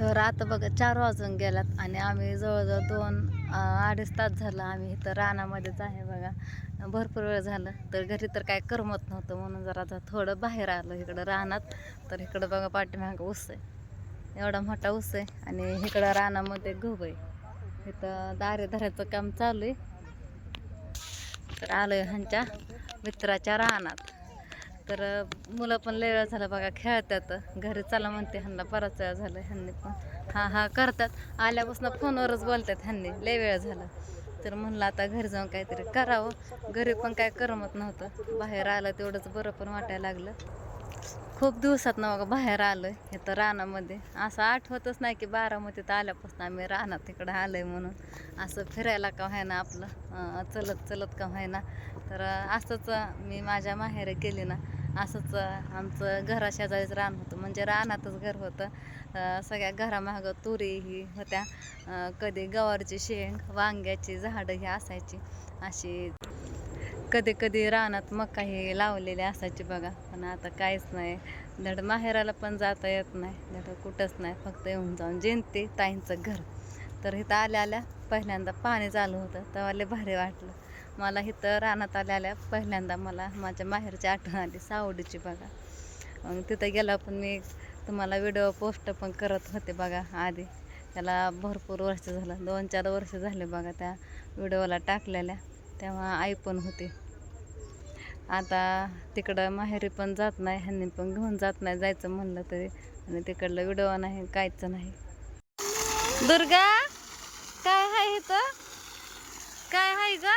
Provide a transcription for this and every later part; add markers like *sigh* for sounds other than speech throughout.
तर आता बघा चार वाजून गेलात आणि आम्ही जवळजवळ दोन अडीच तास झालं आम्ही इथं रानामध्येच आहे बघा. भरपूर वेळ झालं तर घरी तर काय करमत नव्हतं म्हणून जरा आता थोडं बाहेर आलो इकडं रानात. तर इकडं बघा पाठीमागं ऊस आहे. एवढा मोठा ऊस आहे आणि इकडं रानामध्ये गहू आहे. इथं दारे धरायचं काम चालू आहे. तर आलोय ह्यांच्या मित्राच्या रानात. तर मुलं पण लय वेळ झाला बघा खेळतात. घरी चला म्हणते ह्यांना बराच वेळा झाला ह्यांनी पण. हा हा करतात. आल्यापासून फोनवरच बोलतात ह्यांनी लय वेळ झाला. तर म्हणलं आता घरी जाऊन काहीतरी करावं. घरी पण काय करमत नव्हतं. बाहेर आलं तेवढंच बरं पण वाटायला लागलं. खूप दिवसात ना बघा बाहेर आलं हे तर रानामध्ये. असं आठवतच नाही की बारामतीत आल्यापासून आम्ही रानात तिकडं आहे म्हणून. असं फिरायला का व्हायना आपलं चलत चलत का व्हायना. तर असंच मी माझ्या माहेर गेली ना असंच आमचं घराशेजारीच रान होतं. म्हणजे रानातच घर होतं. सगळ्या घरामागं तुरी ही होत्या. कधी गवारची शेंग वांग्याची झाडं ही असायची. अशी कधी कधी रानात मका हे लावलेले असायची बघा. पण आता काहीच नाही. धड माहेराला पण जाता येत नाही. धड कुठंच नाही. फक्त येऊन जाऊन जिंते ताईंचं घर. तर इथं आल्या आल्या पहिल्यांदा पाणी चालू होतं. तेव्हा लय भारी वाटलं. मला इथं रानात आल्या आल्या पहिल्यांदा मला माझ्या माहेरची आठवण आली सावडीची बघा. मग तिथं गेला पण मी तुम्हाला व्हिडिओ पोस्ट पण करत होते बघा आधी. त्याला भरपूर वर्ष झालं दोन चार वर्ष झाले बघा त्या व्हिडिओला टाकलेल्या. तेव्हा आई पण होती. आता तिकडं माहेरी पण जात नाही ह्यांनी पण घेऊन जात नाही जायचं म्हणलं तरी. आणि तिकडलं व्हिडिओ नाही कायच नाही. दुर्गा काय आहे इथं? काय आहे का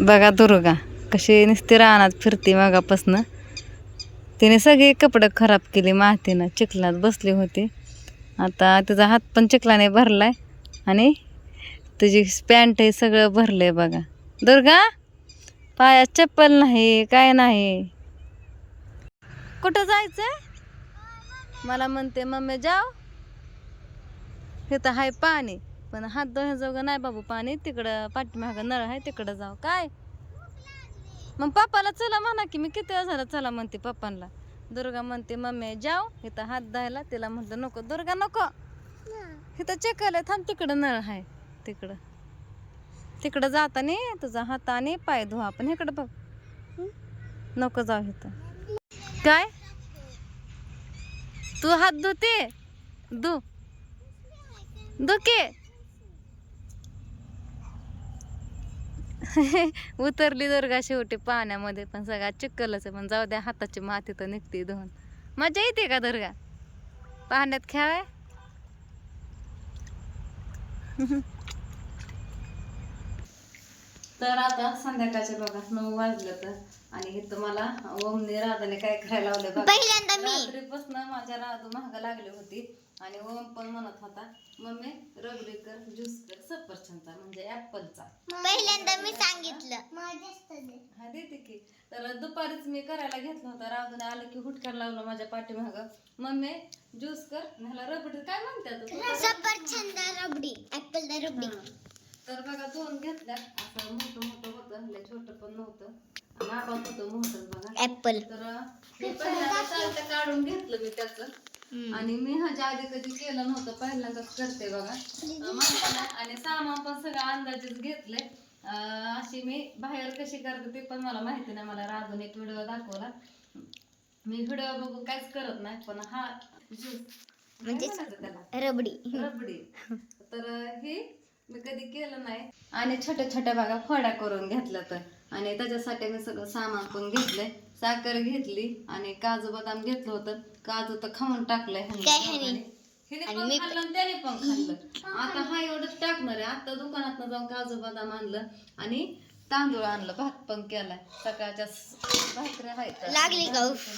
बघा दुर्गा कशी नुसती रानात फिरते मागापासनं. तिने सगळे कपडे खराब केले मातीनं चिखलात बसली होती. आता तिचा हात पण चिखलाने भरलाय आणि तुझी पॅन्ट हे सगळं आहे बघा. दुर्गा पायात चप्पल नाही काय नाही. कुठं जायचंय? मला म्हणते मम्मी जाव. इथं हाय पाणी. पण हात धुण्याजोगं नाही बाबू पाणी. तिकडं पाठीमागं नळ आहे तिकडं जाऊ. काय? मग पप्पाला चला म्हणा की मी किती वेळ झालं चला म्हणते पप्पांना. दुर्गा म्हणते मम्मी जाऊ. इथं हात धुवायला तिला म्हणलं नको दुर्गा नको. इथं चेकायला थांब तिकडं नळ आहे. तिकडं. तिकडं जाताना तुझा हात आणि पाय धुवा. आपण इकडं बघ. नको जाऊ इथं. काय? तू हात धुते? धु. धुके *laughs* उतरली दुर्गा शेवटी पाण्यामध्ये पण सगळा चिक्कलच पण जाऊ द्या हाताची माती तर निघते धुवून. मजा येते का दुर्गा? पाण्यात खेळाय? *laughs* तर आता संध्याकाळचे बघा नऊ वाजलं तर. आणि हे तुम्हाला ओमने राधाने काय करायला लावलं बघा. पहिल्यांदा मी. रात्रीपासून माझ्या राधू महाग लागली होती. आणि ओम पण म्हणत होता मम्मी रबडी कर ज्यूस कर सफरचंदचा म्हणजे ऍपलचा पहिल्यांदा मी सांगितलं. हा देते की. तर दुपारीच मी करायला घेतलं होतं. राधूने आलं की हुटकार लावलं माझ्या पाठीमाग. मम्मी ज्यूस कर ह्याला रबडी काय म्हणतात सफरचंद रबडी ऍपल रबडी तर बघा दोन घेतल्या. असं मोठं मोठं होतं लय छोटं पण नव्हतं. आपण होतं मोठं बघा. ऍपल तर मी पहिल्यांदा काढून घेतलं मी त्याचं. आणि मी ह्याच्या आधी कधी केलं नव्हतं पहिल्यांदाच करते बघा. आणि सामान पण सगळं अंदाजेच घेतलंय. अं, अशी मी बाहेर कशी करते ते पण मला माहिती नाही मला राधून एक व्हिडिओ दाखवला. मी व्हिडिओ बघून काहीच करत नाही पण हा ज्यूस म्हणजे त्याला? रबडी. रबडी. तर हे मी कधी केलं नाही. आणि छोट्या छोट्या बागा फोड्या करून घेतल्या तर. आणि त्याच्यासाठी मी सगळं सामान पण घेतलंय. साखर घेतली आणि काजू बदाम घेतलं होतं. काजू तर खाऊन टाकलंय काय ह्यांनी? आणि पण मी खाल्लं आणि त्याने पण खाल्लं. आता हा एवढंच टाकणार आहे. आता दुकानात जाऊन काजू बदाम आणलं आणि तांदूळ आणलं भात पण केलाय. सकाळच्या स- भाकऱ्या आहेत लागली का उफ?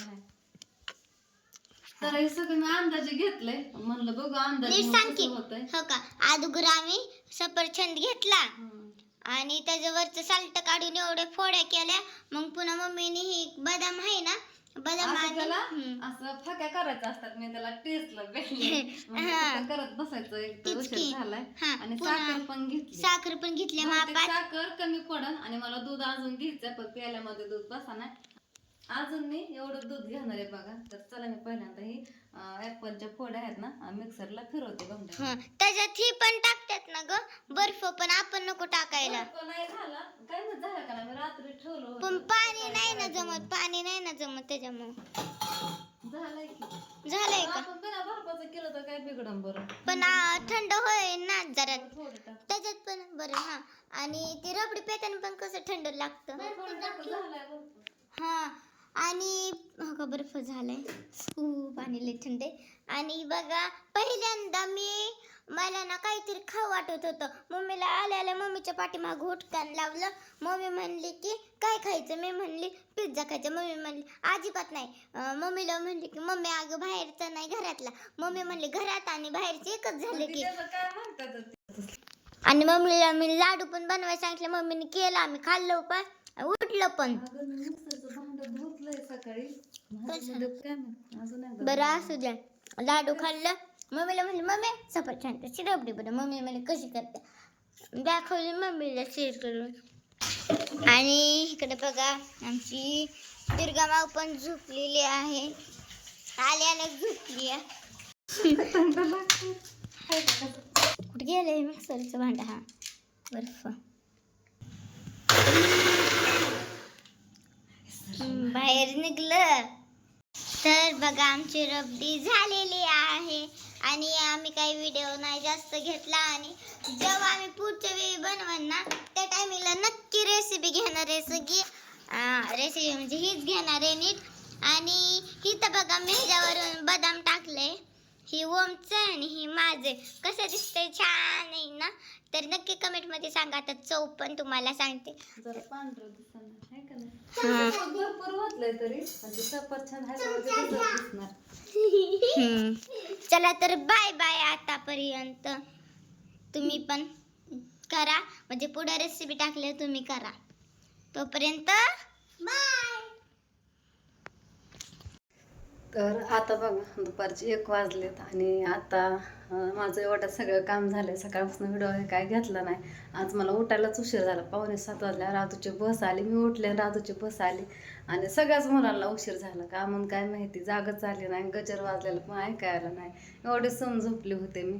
तर हे सगळं मी अंदाजे घेतलंय. म्हणलं बघू अंदाजे नीट मग सांग की. कसं होतंय. हो का? अगोदर आम्ही सफरचंद घेतला हम्म. आणि त्याच्यावरचं साल्ट काढून एवढ्या फोड्या केल्या. मग पुन्हा मम्मीने ही बदाम आहे ना असं त्याला हम्म. असं फाक्या करायच्या असतात मी त्याला टेस्टला *laughs* हा. करत बसायचं एक उशीर. झालाय आणि साखर पण घेतली साखर पण घेतली साखर कमी पडन आणि मला दूध अजून घ्यायचंय पण प्यायल्यामध्ये दूध बसा नाही अजून मी एवढं दूध घेणार आहे बघा. तर चला मी पहिल्यांदा ही ऍपलच्या फोड्या आहेत ना मिक्सरला फिरवते हं, त्याच्यात ही पण टाकतात ना ग? बर्फ पण आपण नको टाकायला. बर्फ नाही झाला. काय माहीत झालं का मी रात्री ठेवलं पण. पाणी नाही ना जमत पाणी नाही ना जमत त्याच्यामुळे? झालंय की. झालंय का? आपण बिना बर्फाचं केलं तर काय बिघडन बरं? पण थंड होय ना जरा. त्याच्यात पण बरं हा. आणि ती रबडी पेताना पण कसं थंड लागतं. झालंय. हा. आणि हो बर्फ झालाय. ऊ पाणी लय थंड आहे. आणि बघा पहिल्यांदा मी मला ना काहीतरी खाऊ वाटत होतं. मम्मीला आल्या आल्या मम्मीच्या पाठीमाग हुटकान लावलं. मम्मी म्हणली की काय खायचं? मी म्हणली पिझ्झा खायचा. मम्मी म्हणली अजिबात नाही. मम्मीला म्हणली की मम्मी अगं बाहेरचा नाही घरातला. मम्मी म्हणली घरात आणि बाहेरचे एकच झाले की? आणि मम्मीला मी लाडू पण बनवायला सांगितलं. मम्मीने केला आम्ही खाल्लं पण उठलं पण अगं, मी मिक्सरचं भांडं धुतलंय सकाळी बरं असू द्या. लाडू खाल्लं मम्मीला म्हणली मम्मी सफरचंद चिरपडी बरं. मम्मी म्हणे कशी करते? दाखवली मम्मीला शेअर करून. आणि इकडे बघा आमची दुर्गा माव पण झोपलेली आहे. आल्या आल्या झोपली. कुठे गेले मिक्सरचं भांडं हा. बर्फ. बाहेर निघलं. तर बघा आमची रबडी झालेली आहे. आणि आम्ही काही व्हिडिओ नाही जास्त घेतला. आणि जेव्हा आम्ही पुढच्या वेळी बनवण ना त्या टायमिंगला नक्की रेसिपी घेणार आहे सगळी. रेसिपी म्हणजे हीच घेणार आहे नीट. आणि ही तर बघा मी ह्याच्यावरून बदाम टाकले ही ओमचं आहे आणि ही माझे. कसं दिसतंय छान आहे ना? तर नक्की कमेंटमध्ये सांगा. आता चव पण तुम्हाला सांगते. भरपूर वाटलंय तरी. सफरचंद दिसणार. चला तर बाय बाय आतापर्यंत. तुम्ही पण करा. म्हणजे पुढे रेसिपी टाकले तुम्ही करा. तोपर्यंत बाय. तर आता बघा दुपारचे एक वाजलेत आणि आता माझं एवढं सगळं काम झालंय. सकाळपासून व्हिडिओ हे काय घेतला नाही. आज मला उठायलाच उशीर झाला. पावणे सात वाजल्या राजूची बस आली. मी उठले राजूची बस आली. आणि सगळ्याच मुलांना उशीर झाला. का म्हणून काय माहिती? जागच आली नाही. गजर वाजलेलं पण ऐकायला नाही. एवढे सम झोपले होते मी.